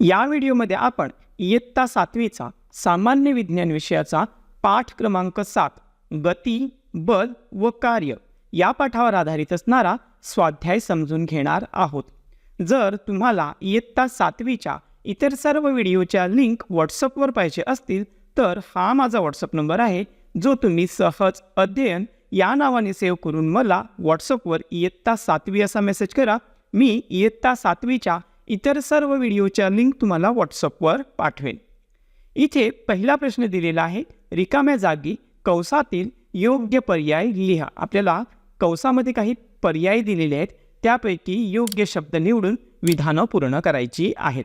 या व्हिडिओमध्ये आपण इयत्ता सातवीचा सामान्य विज्ञान विषयाचा पाठ क्रमांक सात गती बल व कार्य या पाठावर आधारित असणारा स्वाध्याय समजून घेणार आहोत. जर तुम्हाला इयत्ता सातवीच्या इतर सर्व व्हिडिओच्या लिंक व्हॉट्सअपवर पाहिजे असतील तर हा माझा व्हॉट्सअप नंबर आहे जो तुम्ही सहज अध्ययन या नावाने सेव्ह करून मला व्हॉट्सअपवर इयत्ता सातवी असा मेसेज करा. मी इयत्ता सातवीच्या इतर सर्व व्हिडिओच्या लिंक तुम्हाला व्हॉट्सअपवर पाठवेन. इथे पहिला प्रश्न दिलेला आहे रिकाम्या जागी कंसातील योग्य पर्याय लिहा. आपल्याला कंसामध्ये काही पर्याय दिलेले आहेत त्यापैकी योग्य शब्द निवडून विधानं पूर्ण करायची आहेत.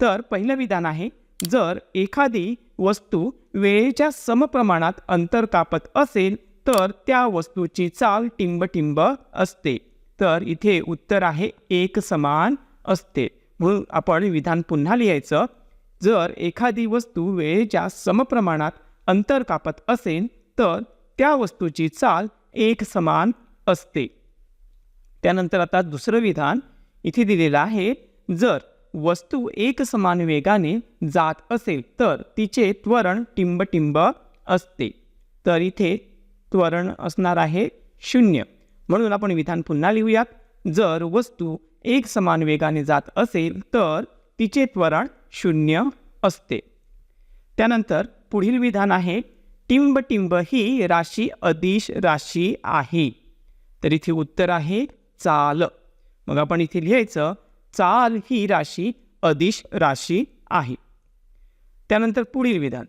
तर पहिलं विधान आहे जर एखादी वस्तू वेळेच्या समप्रमाणात अंतर कापत असेल तर त्या वस्तूची चाल टिंबटिंब असते. तर इथे उत्तर आहे एक समान असते. म्हणून आपण विधान पुन्हा लिहायचं. जर एखादी वस्तू वेळेच्या समप्रमाणात अंतर कापत असेल तर त्या वस्तूची चाल एक समान असते. त्यानंतर आता दुसरं विधान इथे दिलेलं आहे. जर वस्तू एक समान वेगाने जात असेल तर तिचे त्वरण टिंबटिंब असते. तर इथे त्वरण असणार आहे शून्य. म्हणून आपण विधान पुन्हा लिहूयात. जर वस्तू एक समान वेगाने जात असेल तर तिचे त्वरण शून्य असते. त्यानंतर पुढील विधान आहे टिंबटिंब ही राशी अदिश राशी आहे. तर इथे उत्तर आहे चाल. मग आपण इथे लिहायचं चाल ही राशी अदिश राशी आहे. त्यानंतर पुढील विधान.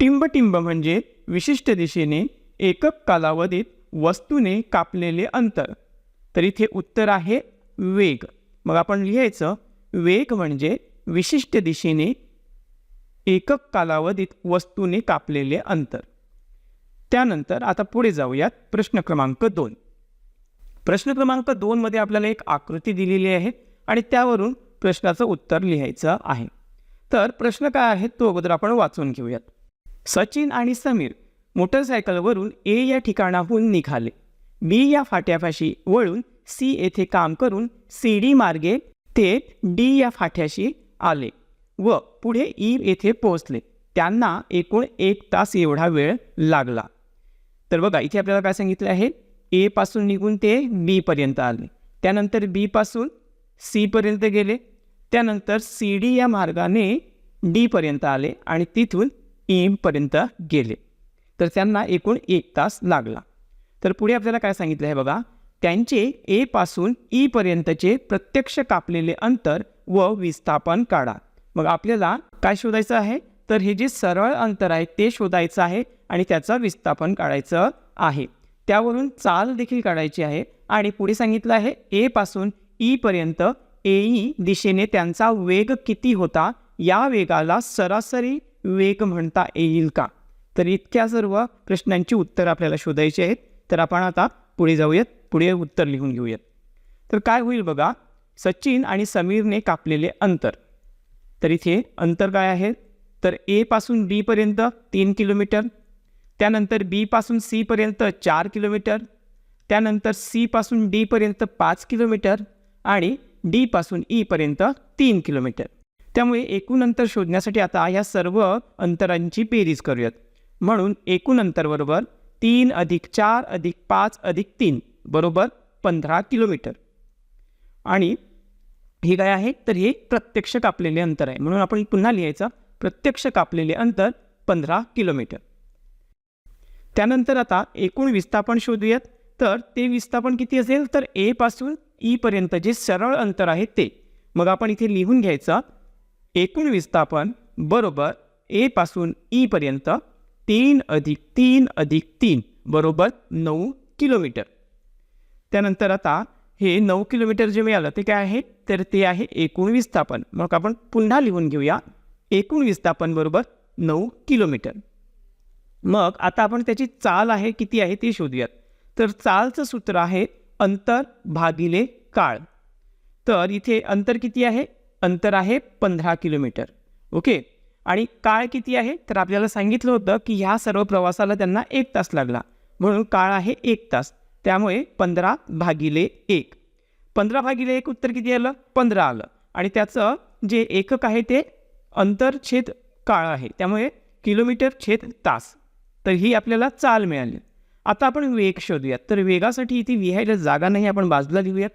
टिंबटिंब म्हणजे विशिष्ट दिशेने एकक कालावधीत वस्तूने कापलेले अंतर. तर इथे उत्तर आहे वेग. मग आपण लिहायचं वेग म्हणजे विशिष्ट दिशेने एकक कालावधीत वस्तूने कापलेले अंतर. त्यानंतर आता पुढे जाऊयात प्रश्न क्रमांक दोन. प्रश्न क्रमांक दोनमध्ये आपल्याला एक आकृती दिलेली आहे आणि त्यावरून प्रश्नाचं उत्तर लिहायचं आहे. तर प्रश्न काय आहे तो अगोदर आपण वाचून घेऊयात. सचिन आणि समीर मोटरसायकलवरून ए या ठिकाणाहून निघाले. बी या फाट्यापाशी वळून सी येथे काम करून सी डी मार्गे ते डी या फाट्याशी आले व पुढे ई येथे पोहोचले. त्यांना एकूण एक तास एवढा वेळ लागला. तर बघा इथे आपल्याला काय सांगितलं आहे? ए पासून निघून ते बीपर्यंत आले. त्यानंतर बी पासून सी पर्यंत गेले. त्यानंतर सी डी या मार्गाने डीपर्यंत आले आणि तिथून ई गेले. तर त्यांना एकूण एक तास लागला. तर पुढे आपल्याला काय सांगितलं आहे बघा? त्यांचे ए पासून ई पर्यंतचे प्रत्यक्ष कापलेले अंतर व विस्थापन काढा. मग आपल्याला काय शोधायचं आहे? तर हे जे सरळ अंतर आहे ते शोधायचं आहे आणि त्याचं विस्थापन काढायचं आहे. त्यावरून चाल देखील काढायची आहे आणि पुढे सांगितलं आहे ए पासून ई पर्यंत एई दिशेने त्यांचा वेग किती होता? या वेगाला सरासरी वेग म्हणता येईल का? तर इतक्या सर्व प्रश्नांची उत्तर आपल्याला शोधायची आहेत. तर आपण आता पुढे जाऊयात. पुढे उत्तर लिहून घेऊयात. तर काय होईल बघा? सचिन आणि समीरने कापलेले अंतर. तर इथे अंतर काय आहे? तर ए पासून तीन किलोमीटर त्यानंतर बीपासून सीपर्यंत चार किलोमीटर त्यानंतर सीपासून डीपर्यंत पाच किलोमीटर आणि डी पासून e तीन किलोमीटर. त्यामुळे एकूण अंतर शोधण्यासाठी आता ह्या सर्व अंतरांची बेरीज करूयात. म्हणून एकूण अंतरबरोबर तीन अधिक चार अधिक पाच अधिक तीन. बरोबर पंधरा किलोमीटर. आणि हे काय आहे? तर हे प्रत्यक्ष कापलेले अंतर आहे. म्हणून आपण पुन्हा लिहायचं प्रत्यक्ष कापलेले अंतर पंधरा किलोमीटर. त्यानंतर आता एकूण विस्थापन शोधूयात. तर ते विस्थापन किती असेल? तर ए पासून e जे सरळ अंतर आहे ते. मग आपण इथे लिहून घ्यायचं एकूण विस्थापन बरोबर एपासून ईपर्यंत e तीन अधिक तीन अधिक तीन बरोबर नऊ किलोमीटर. त्यानंतर आता हे नऊ किलोमीटर जे मिळालं ते काय आहे? तर ते आहे एकूण विस्थापन. मग आपण पुन्हा लिहून घेऊया. एकूण विस्थापन बरोबर नऊ किलोमीटर. मग आता आपण त्याची चाल आहे किती आहे ते शोधूयात. तर चालचं सूत्र आहे अंतर भागिले काळ. तर इथे अंतर किती आहे? अंतर आहे पंधरा किलोमीटर. ओके? आणि काळ किती आहे? तर आपल्याला सांगितलं होतं की ह्या सर्व प्रवासाला त्यांना एक तास लागला. म्हणून काळ आहे एक तास. त्यामुळे पंधरा भागिले एक. पंधरा भागिले एक उत्तर किती आलं? पंधरा आलं. आणि त्याचं जे एकक आहे ते अंतरछेद काळ आहे. त्यामुळे किलोमीटर छेद तास. तर ही आपल्याला चाल मिळाली. आता आपण वेग शोधूयात. तर वेगासाठी इथे लिहायला जागा नाही आपण बाजूला लिहूयात.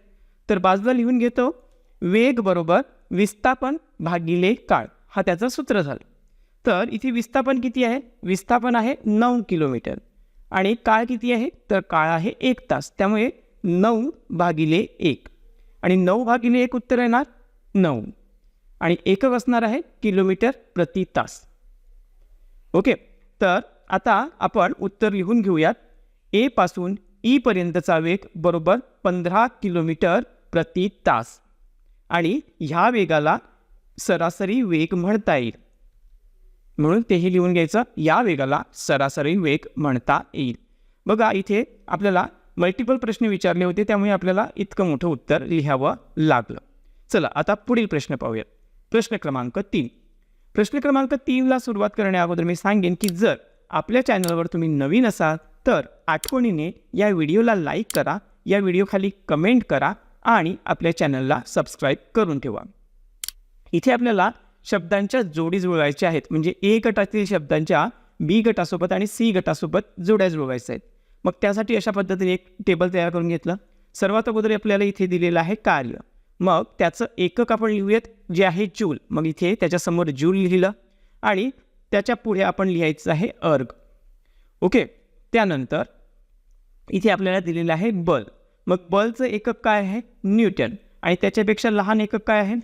तर बाजूला लिहून घेतो. वेग बरोबर विस्थापन भागिले काळ. हा त्याचं सूत्र झालं. तर इथे विस्थापन किती आहे? विस्थापन आहे नऊ किलोमीटर. आणि काळ किती आहे? तर काळ आहे एक तास. त्यामुळे नऊ भागिले एक. आणि नऊ भागिले एक उत्तर येणार नऊ. आणि एकक असणार आहे किलोमीटर प्रति तास. ओके. तर आता आपण उत्तर लिहून घेऊयात. ए पासून ई पर्यंतचा वेग बरोबर पंधरा किलोमीटर प्रति तास. आणि ह्या वेगाला सरासरी वेग म्हणता येईल. म्हणून तेही लिहून घ्यायचं या वेगाला सरासरी वेग म्हणता येईल. बघा इथे आपल्याला मल्टिपल प्रश्न विचारले होते त्यामुळे आपल्याला इतकं मोठं उत्तर लिहावं लागलं. चला आता पुढील प्रश्न पाहूयात. प्रश्न क्रमांक तीन. प्रश्न क्रमांक तीनला सुरुवात करण्या अगोदर मी सांगेन की जर आपल्या चॅनलवर तुम्ही नवीन असाल तर आठवणीने या व्हिडिओला लाईक करा या व्हिडिओखाली कमेंट करा आणि आपल्या चॅनलला सबस्क्राईब करून ठेवा. इथे आपल्याला शब्दांच्या जोडी जुळवायच्या आहेत. म्हणजे ए गटातील शब्दांच्या बी गटासोबत आणि सी गटासोबत जोड्या जुळवायच्या आहेत. मग त्यासाठी अशा पद्धतीने एक टेबल तयार करून घेतलं. सर्वात अगोदर आपल्याला इथे दिलेलं आहे कार्य. मग त्याचं एकक आपण लिहूयात जे आहे जूल मग इथे त्याच्यासमोर जूल लिहिलं आणि त्याच्या पुढे आपण लिहायचं आहे अर्ग ओके त्यानंतर इथे आपल्याला दिलेलं आहे बल. मग बलचं एकक काय आहे? न्यूटन. आणि त्याच्यापेक्षा लहान एकक काय आहे?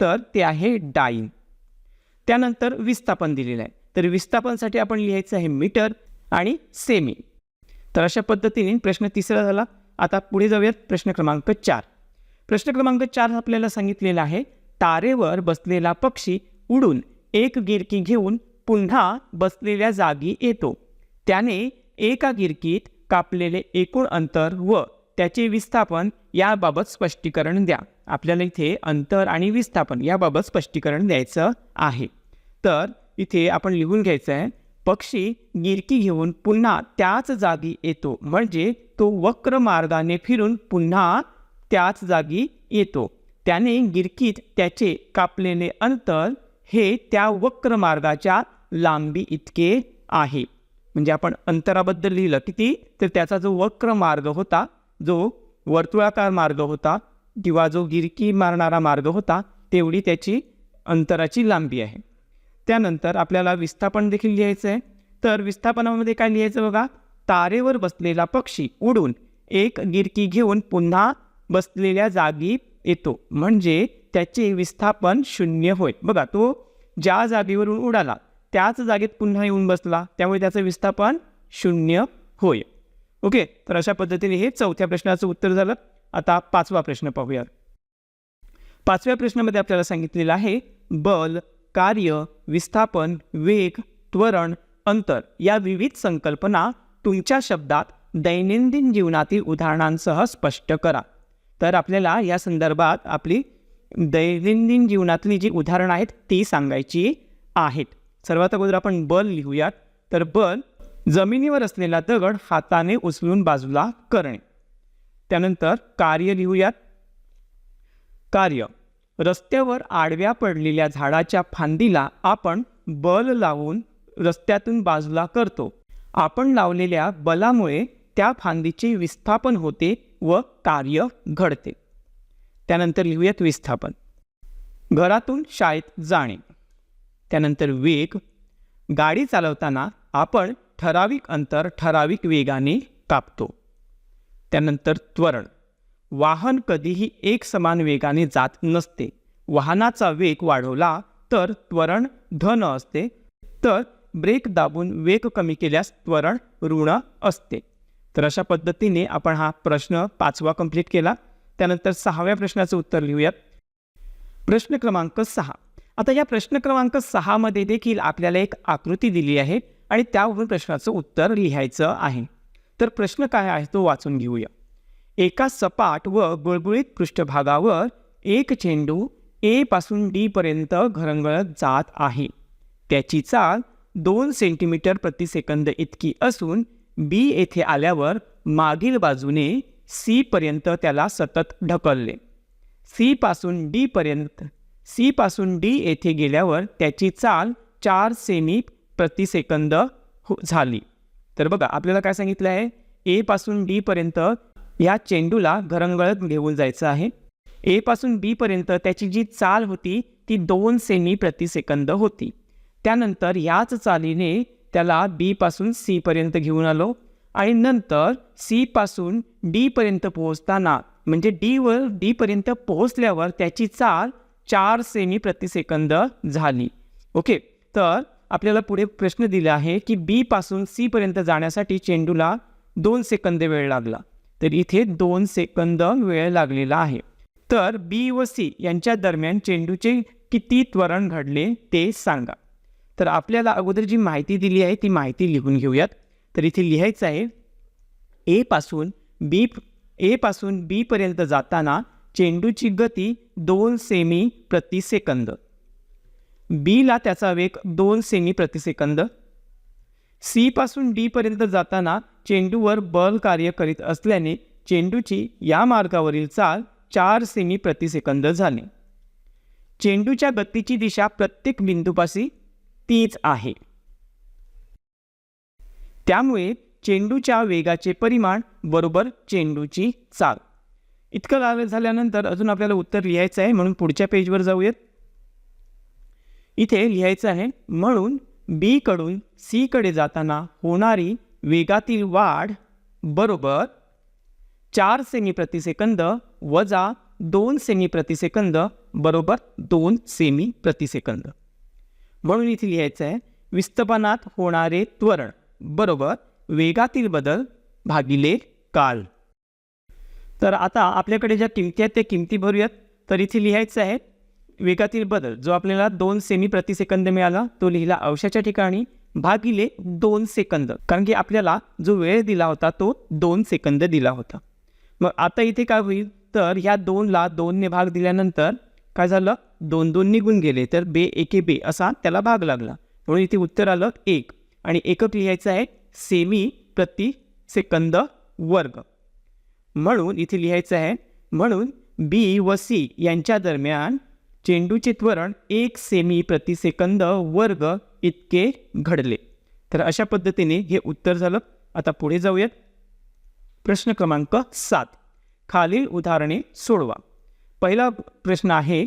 तर ते आहे डाईन. त्यानंतर विस्थापन दिलेलं आहे. तर विस्थापनसाठी आपण लिहायचं आहे मीटर आणि सेमी. तर अशा पद्धतीने प्रश्न तिसरा झाला. आता पुढे जाऊयात प्रश्न क्रमांक चार. प्रश्न क्रमांक चार आपल्याला सांगितलेला आहे तारेवर बसलेला पक्षी उडून एक गिरकी घेऊन पुन्हा बसलेल्या जागी येतो. त्याने एका गिरकीत कापलेले एकूण अंतर व त्याचे विस्थापन याबाबत स्पष्टीकरण द्या. आपल्याला इथे अंतर आणि विस्थापन याबाबत स्पष्टीकरण द्यायचं आहे. तर इथे आपण लिहून घ्यायचं आहे पक्षी गिरकी घेऊन पुन्हा त्याच जागी येतो. म्हणजे तो वक्र मार्गाने फिरून पुन्हा त्याच जागी येतो. त्याने गिरकीत त्याचे कापलेले अंतर हे त्या वक्र मार्गाच्या लांबी इतके आहे. म्हणजे आपण अंतराबद्दल लिहिलं किती? तर त्याचा जो वक्र मार्ग होता जो वर्तुळाकार मार्ग होता किंवा जो गिरकी मारणारा मार्ग होता तेवढी त्याची अंतराची लांबी आहे. त्यानंतर आपल्याला विस्थापन देखील लिहायचं आहे तर विस्थापनामध्ये काय लिहायचं बघा? तारेवर बसलेला पक्षी उडून एक गिरकी घेऊन पुन्हा बसलेल्या जागी येतो. म्हणजे त्याचे विस्थापन शून्य होय. बघा तो ज्या जागेवरून उडाला त्याच जागेत पुन्हा येऊन बसला. त्यामुळे त्याचं विस्थापन शून्य होय. ओके? तर अशा पद्धतीने हे चौथ्या प्रश्नाचं उत्तर झालं. आता पाचवा प्रश्न पाहूया पाचव्या प्रश्नामध्ये आपल्याला सांगितलेलं आहे बल कार्य विस्थापन वेग त्वरण अंतर या विविध संकल्पना तुमच्या शब्दात दैनंदिन जीवनातील उदाहरणांसह स्पष्ट करा. तर आपल्याला या संदर्भात आपली दैनंदिन जीवनातली जी उदाहरणं आहेत ती सांगायची आहेत. सर्वात अगोदर आपण बल लिहूयात. तर बल जमिनीवर असलेला दगड हाताने उचलून बाजूला करणे. त्यानंतर कार्य लिहूयात. कार्य. रस्त्यावर आडव्या पडलेल्या झाडाच्या फांदीला आपण बल लावून रस्त्यातून बाजूला करतो. आपण लावलेल्या बलामुळे त्या फांदीचे विस्थापन होते व कार्य घडते. त्यानंतर लिहूयात विस्थापन. घरातून शाळेत जाणे. त्यानंतर वेग. गाडी चालवताना आपण ठराविक अंतर ठराविक वेगाने कापतो. त्यानंतर त्वरण. वाहन कधीही एक समान वेगाने जात नसते. वाहनाचा वेग वाढवला तर त्वरण धन असते. तर ब्रेक दाबून वेग कमी केल्यास त्वरण ऋण असते. तर अशा पद्धतीने आपण हा प्रश्न पाचवा कंप्लीट केला. त्यानंतर सहाव्या प्रश्नाचं उत्तर लिहूयात. प्रश्न क्रमांक सहा. आता या प्रश्न क्रमांक सहामध्ये देखील आपल्याला एक आकृती दिली आहे आणि त्यावरून प्रश्नाचं उत्तर लिहायचं आहे. तर प्रश्न काय आहे तो वाचून घेऊया. एका सपाट व गुळगुळीत पृष्ठभागावर एक चेंडू ए पासून डी पर्यंत घरंगळत जात आहे. त्याची चाल दोन सेंटीमीटर प्रतिसेकंद इतकी असून बी येथे आल्यावर मागील बाजूने सी पर्यंत त्याला सतत ढकलले. सी पासून सीपासून सी पासून डी येथे गेल्यावर त्याची चाल चार सेमी प्रतिसेकंद हो झाली. तर बघा आपल्याला काय सांगितलं आहे? ए पासून डी पर्यंत या चेंडूला घरंगळत घेऊन जायचं आहे. ए पासून बी पर्यंत त्याची जी चाल होती ती दोन सेमी प्रति सेकंद होती. त्यानंतर याच चालीने त्याला बी पासून सी पर्यंत घेऊन आलो आणि नंतर सी पासून डी पर्यंत पोहोचताना म्हणजे डीवर डी पर्यंत पोहोचल्यावर त्याची चाल चार सेमी प्रति सेकंद झाली. ओके तर आपल्याला पुढे प्रश्न दिला आहे की बी पासून सी पर्यंत जाण्यासाठी चेंडूला दोन सेकंद वेळ लागला. तर इथे दोन सेकंद वेळ लागलेला आहे. तर बी व सी यांच्या दरम्यान चेंडूचे किती त्वरण घडले ते सांगा. तर आपल्याला अगोदर जी माहिती दिली आहे ती माहिती लिहून घेऊयात. तर इथे लिहायचं आहे ए पासून बी ए पासून बी पर्यंत जाताना चेंडूची गती दोन सेमी प्रति सेकंद. बीला त्याचा वेग दोन सेमी प्रतिसेकंद सीपासून डीपर्यंत डी पर्यंत जाताना चेंडूवर बल कार्य करीत असल्याने चेंडूची या मार्गावरील चाल चार सेमी प्रतिसेकंद झाली. चेंडूच्या गतीची दिशा प्रत्येक बिंदूपाशी तीच आहे. त्यामुळे चेंडूच्या वेगाचे परिमाण बरोबर चेंडूची चाल. इतकं लागलं झाल्यानंतर अजून आपल्याला उत्तर लिहायचं आहे म्हणून पुढच्या पेजवर जाऊयात. इथे लिहायचं आहे म्हणून बी कडून सी कडे जाताना होणारी वेगातील वाढ बरोबर चार सेमी प्रतिसेकंद वजा दोन सेमी प्रतिसेकंद बरोबर दोन सेमी प्रतिसेकंद म्हणून इथे लिहायचं आहे विस्थपनात होणारे त्वरण बरोबर वेगातील बदल भागिले काल. तर आता आपल्याकडे ज्या किमती आहेत त्या किमती भरूयात. तर इथे लिहायचं आहे वेगातील बदल जो आपल्याला दोन सेमी प्रति सेकंद मिळाला तो लिहिला अंशाच्या ठिकाणी. भागिले दोन सेकंद कारण की आपल्याला जो वेळ दिला होता तो दोन सेकंद दिला होता. मग आता इथे काय होईल? तर ह्या दोनला दोनने भाग दिल्यानंतर काय झालं? दोन दोन निघून गेले. तर बे एके बे असा त्याला भाग लागला. म्हणून इथे उत्तर आलं एक. आणि एकक लिहायचं आहे सेमी प्रति सेकंद वर्ग. म्हणून इथे लिहायचं आहे म्हणून बी व सी यांच्या दरम्यान चेंडूचे त्वरण एक सेमी प्रतिसेकंद वर्ग इतके घडले. तर अशा पद्धतीने हे उत्तर झालं. आता पुढे जाऊयात. प्रश्न क्रमांक सात. खालील उदाहरणे सोडवा. पहिला प्रश्न आहे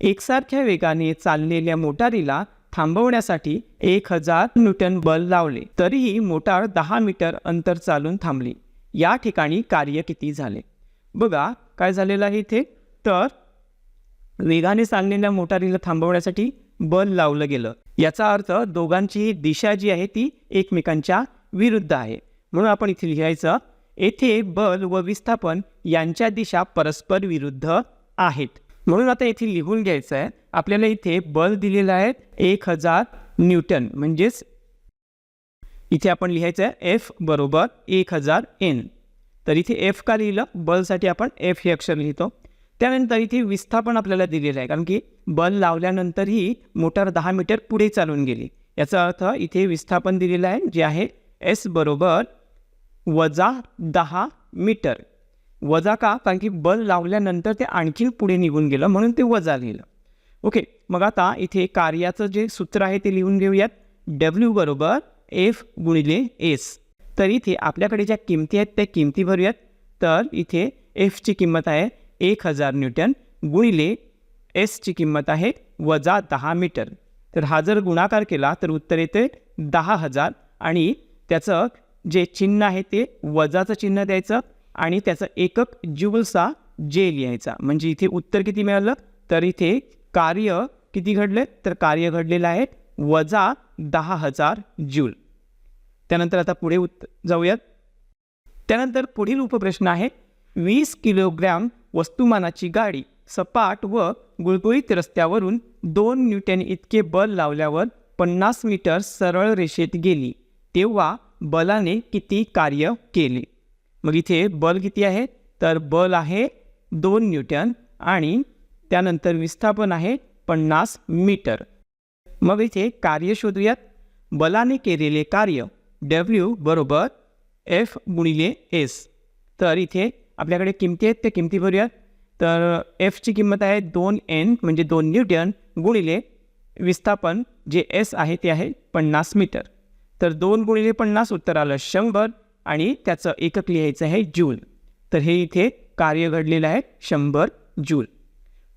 एकसारख्या वेगाने चाललेल्या मोटारीला थांबवण्यासाठी एक हजार न्यूटन बल लावले तरीही मोटार दहा मीटर अंतर चालून थांबली. या ठिकाणी कार्य किती झाले? बघा काय झालेलं आहे इथे? तर वेगाने चाललेल्या मोटारीला थांबवण्यासाठी बल लावलं गेलं. याचा अर्थ दोघांची दिशा जी आहे ती एकमेकांच्या विरुद्ध आहे. म्हणून आपण इथे लिहायचं येथे बल व विस्थापन यांच्या दिशा परस्पर विरुद्ध आहेत. म्हणून आता येथे लिहून घ्यायचं आहे आपल्याला इथे बल दिलेलं आहे एक हजार न्यूटन म्हणजेच इथे आपण लिहायचं आहे एफ बरोबर एक हजार एन. तर इथे एफ का लिहिलं? बलसाठी आपण एफ हे अक्षर लिहितो. त्यानंतर इथे विस्थापन आपल्याला दिलेलं आहे. कारण की बल लावल्यानंतरही मोटार दहा मीटर पुढे चालून गेली. याचा अर्थ इथे विस्थापन दिलेलं आहे जे आहे एस बरोबर वजा दहा मीटर. वजा का? कारण की बल लावल्यानंतर ते आणखीन पुढे निघून गेलं म्हणून ते वजा लिहिलं. ओके मग आता इथे कार्याचं जे सूत्र आहे ते लिहून घेऊयात. डब्ल्यू बरोबर एफ गुणिले एस तर इथे आपल्याकडे ज्या किमती आहेत त्या किमती भरूयात. तर इथे एफची किंमत आहे एक हजार न्यूटन गुणिले एसची किंमत आहे वजा दहा मीटर. तर हा जर गुणाकार केला तर उत्तर येते दहा हजार. आणि त्याचं जे चिन्ह आहे ते वजाचं चिन्ह द्यायचं आणि त्याचं एकक ज्यूलचा जे लिहायचा. म्हणजे इथे उत्तर किती मिळालं? तर इथे कार्य किती घडले? तर कार्य घडलेलं आहे वजा दहा हजार ज्यूल त्यानंतर आता पुढे उत्त जाऊयात. त्यानंतर पुढील उपप्रश्न आहे वीस किलोग्रॅम वस्तुमानाची गाडी सपाट व गुळगुळीत रस्त्यावरून दोन न्यूटन इतके बल लावल्यावर पन्नास मीटर सरळ रेषेत गेली. तेव्हा बलाने किती कार्य केले? मग इथे बल किती आहे? तर बल आहे दोन न्यूटन आणि त्यानंतर विस्थापन आहे पन्नास मीटर. मग इथे कार्य शोधूयात. बलाने केलेले कार्य डब्ल्यू बरोबर एफ गुणिले एस तर इथे आपल्याकडे किमती आहेत त्या किमती भरूयात. तर एफची किंमत आहे दोन एन म्हणजे दोन न्यूटन गुणिले विस्थापन जे एस आहे ते आहे पन्नास मीटर. तर दोन गुणिले पन्नास उत्तर आलं शंभर आणि त्याचं एकक लिहायचं आहे जूल. तर हे इथे कार्य घडलेलं आहे शंभर जूल.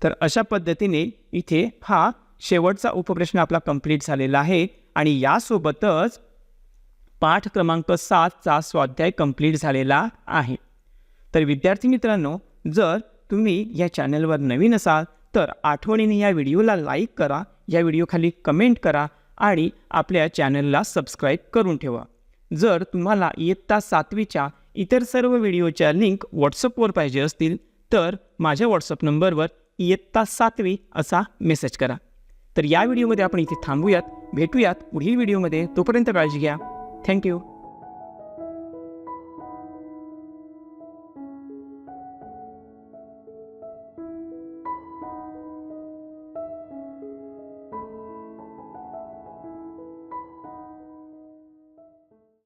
तर अशा पद्धतीने इथे हा शेवटचा उपप्रश्न आपला कंप्लीट झालेला आहे आणि यासोबतच पाठ क्रमांक सातचा स्वाध्याय कंप्लीट झालेला आहे. तर विद्यार्थी मित्रांनो जर तुम्ही या चॅनलवर नवीन असाल तर आठवणीने या व्हिडिओला लाईक करा या व्हिडिओखाली कमेंट करा आणि आपल्या चॅनलला सबस्क्राईब करून ठेवा. जर तुम्हाला इयत्ता सातवीच्या इतर सर्व व्हिडिओच्या लिंक व्हॉट्सअपवर पाहिजे असतील तर माझ्या व्हॉट्सअप नंबरवर इयत्ता सातवी असा मेसेज करा. तर या व्हिडिओमध्ये आपण इथे थांबूयात भेटूयात पुढील व्हिडिओमध्ये. तोपर्यंत काळजी घ्या. थँक्यू